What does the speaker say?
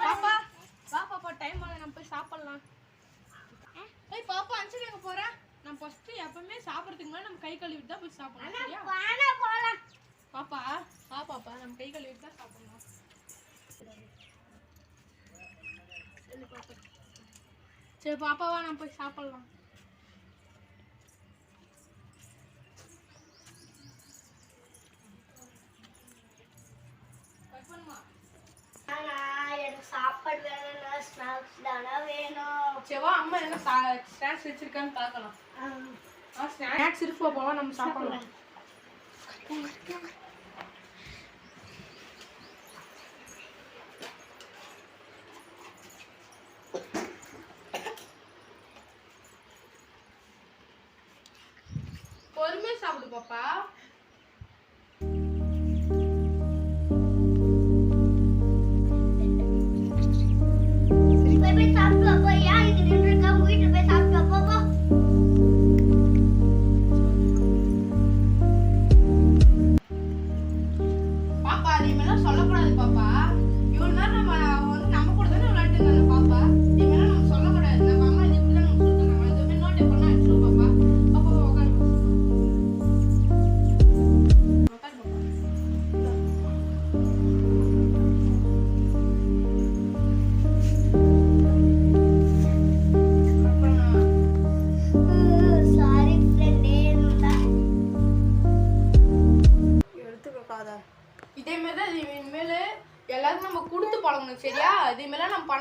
பாப்பா வா பாப்பா டைம் ஆகுது. நம்ம போய் சாப்பிடலாம். ஏய் பாப்பா அஞ்சலி எங்க போற? நம்ம ஃபர்ஸ்ட் எப்பவுமே சாப்பிடறதுக்கு முன்னாடி நம்ம கை கழுவிட்டு தான் போய் சாப்பிடணும் சரியா? பாப்பா வா பாப்பா நம்ம கை கழுவிட்டு தான் சாப்பிடணும். சரி பாப்பாவா நம்ம போய் சாப்பிடலாம். ஸ்நாக்ஸ் தானே வேணும்? சரி வா அம்மா என்ன ஸ்நாக்ஸ் வச்சிருக்கான்னு பார்க்கலாம். ஸ்நாக்ஸ் இருக்கு பாப்பாவா நம்ம சாப்பிடலாம். பொறுமையா சாப்பிடு பாப்பா. பாப்பா அதே மாதிரிலாம் சொல்லக்கூடாது பாப்பா. இவ்வளோ நேரம் நம்ம இதே மாதிரி தான் இனிமேல் எல்லாருக்கும் நம்ம கொடுத்து பழகணும் சரியா? இதேமாரி நம்ம பண்ண